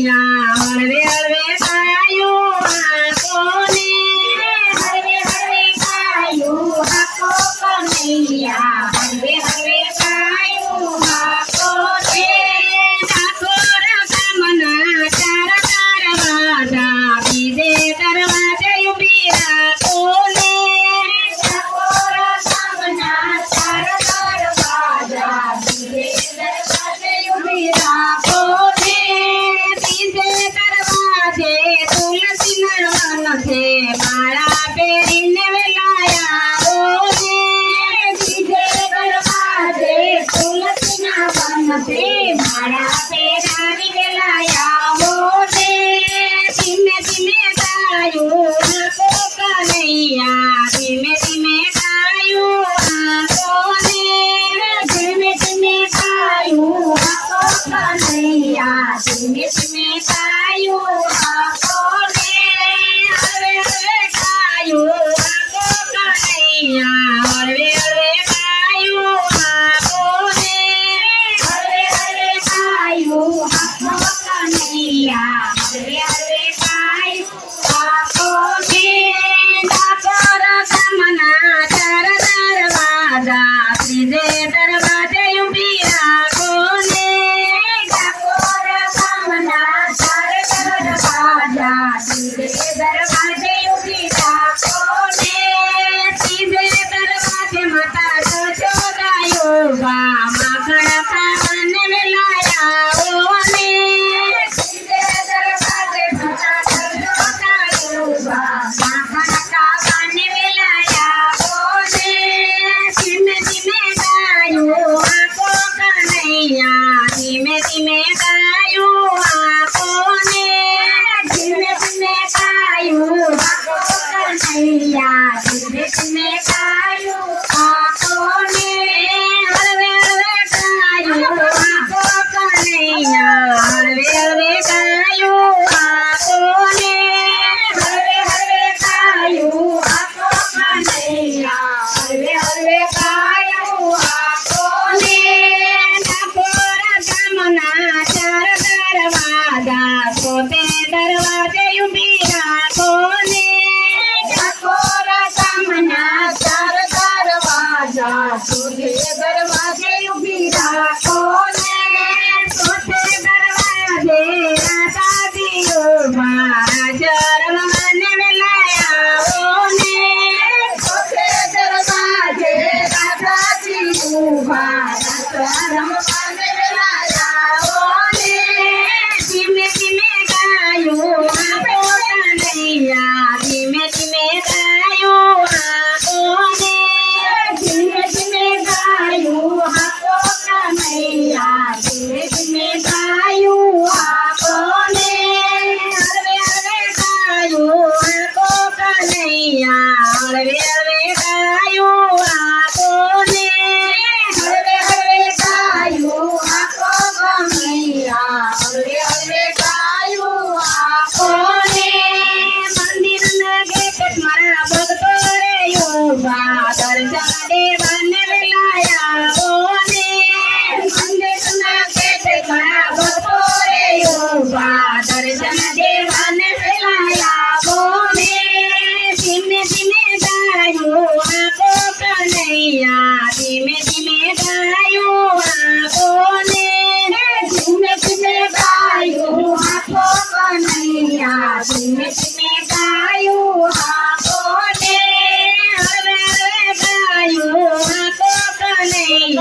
yeah. છે મારા ફેરાની વેલા આવો છે ધીમે ધીમે તાળ્યો નાખો કનૈયા. ધીમે ધીમે તાળ્યો નાખો ને ધીમે ધીમે તાળ્યો નાખો કનૈયા. ધીમે ધીમે તાળ્યો નાખો মাঝে বিরাট